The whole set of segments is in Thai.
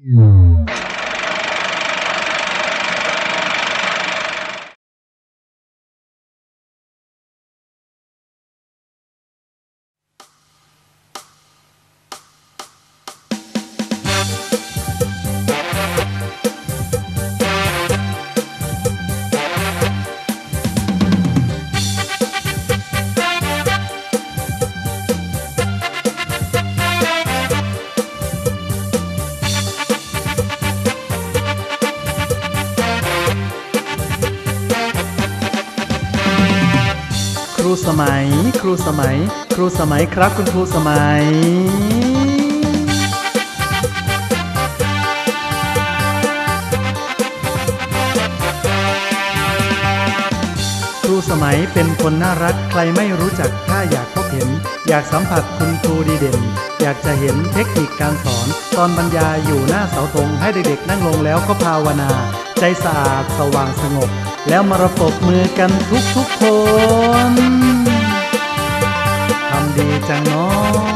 ค รูสมัย ครูสมัย ครูสมัยครับคุณครูสมัยครูสมัยเป็นคนน่ารักใครไม่รู้จักถ้าอยากพบเห็น อยากสัมผัสคุณครูดีเด่น อยากจะเห็นเทคนิคการสอน ตอนบรรยายอยู่หน้าเสาธงให้เด็กๆนั่งลงแล้วก็ภาวนา ใจสะอาดสว่างสงบ แล้วมาระปบมือกันทุกๆคนทำดีจังเนาะ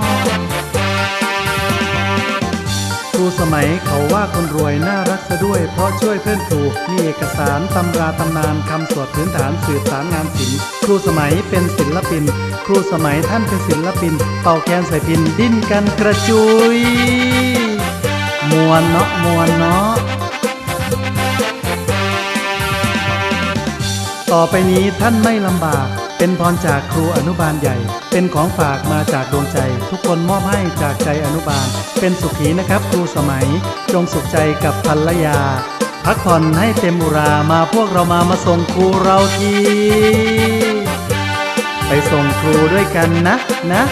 ครูสมัยเขาว่าคนรวยน่ารักซะด้วย เพราะช่วยเพื่อนครูมีเอกสารตำราตำนานคำสวดพื้นฐานสืบสารงานศิลป์ครูสมัยเป็นศิลปิน ครูสมัยท่านเป็นศิลปิน เป่าแคนใส่พินดิ้นกันกระจุยมวนเนาะมวนเนาะ ต่อไปนี้ท่านไม่ลำบาก เป็นพรจากครูอนุบาลใหญ่ เป็นของฝากมาจากดวงใจ ทุกคนมอบให้จากใจอนุบาล เป็นสุขีนะครับครูสมัย จงสุขใจกับภรรยา พักผ่อนให้เต็มอุรามาพวกเรามามาส่งครูเราทีไปส่งครูด้วยกันนะนะ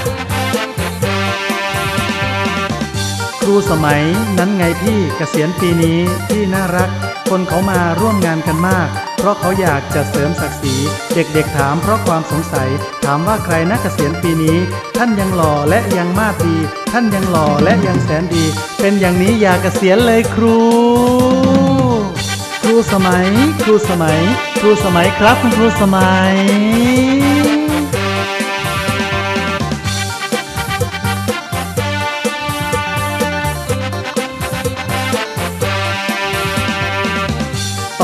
ครูสมัยนั้นไงพี่เกษียณปีนี้ที่น่ารัก คนเขามาร่วมงานกันมาก เพราะเขาอยากจะเสริมศักดิ์ศรี เด็กๆถามเพราะความสงสัย ถามว่าใครนักเกษียณปีนี้ ท่านยังหล่อและยังมาดี ท่านยังหล่อและยังแสนดี เป็นอย่างนี้อย่าเกษียณเลยครู ครูสมัย ครูสมัย ครูสมัยครับคุณครูสมัย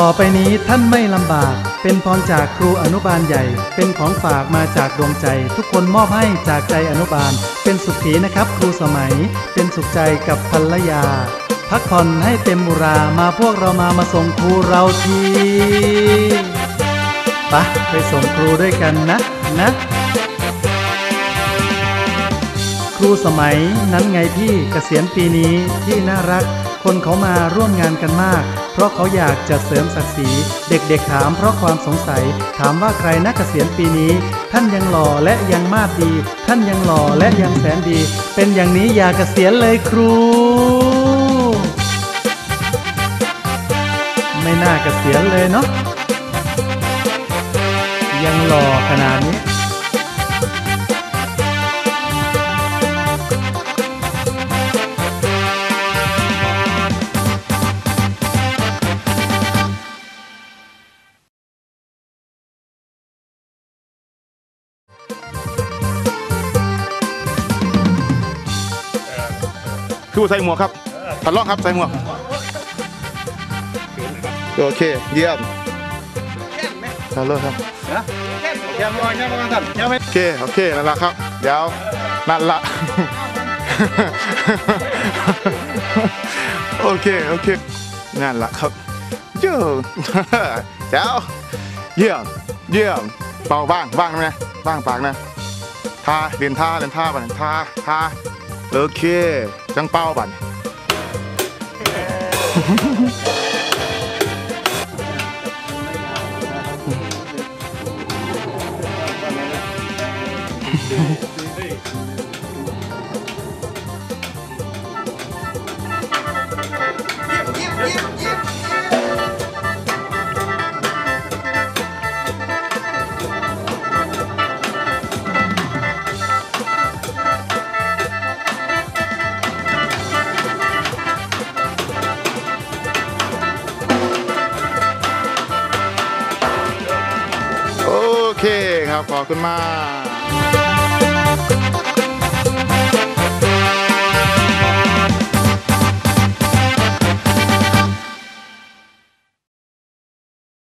ต่อไปนี้ท่านไม่ลำบาก เป็นพรจากครูอนุบาลใหญ่ เป็นของฝากมาจากดวงใจ ทุกคนมอบให้จากใจอนุบาล เป็นสุขีนะครับ ครูสมัย เป็นสุขใจกับภรรยา พักผ่อนให้เต็มอุรามาพวกเรามามาส่งครูเราทีปะไปส่งครูด้วยกันนะนะ ครูสมัยนั้นไงพี่เกษียณปีนี้ที่น่ารัก คนเขามาร่วมงานกันมาก เพราะเขาอยากจะเสริมศักดิ์ศรีเด็กๆถามเพราะความสงสัย ถามว่าใครนักเกษียณปีนี้ ท่านยังหล่อและยังมาดดี ท่านยังหล่อและยังแสนดี เป็นอย่างนี้อย่าเกษียณเลยครู ไม่น่าเกษียณเลยเนาะยังหล่อขนาดนี้ คือใส่หมวกครับตัดลองครับใส่หมวกโอเคเยี่ยมตัดลองครับยังไม่ยังไม่ทันยังไม่โอเคโอเคนั่นละครับเดี๋ยวนั่นละโอเคโอเคนั่นละครับเยี่ยมเดี๋ยวเยี่ยมเยี่ยมเป่าบ้างบ้างไหมบ้างปากนะท่าเรียนท่าเรียนท่าบันท่าท่าโอเค จังเป้ เคครับขอบคุณมาก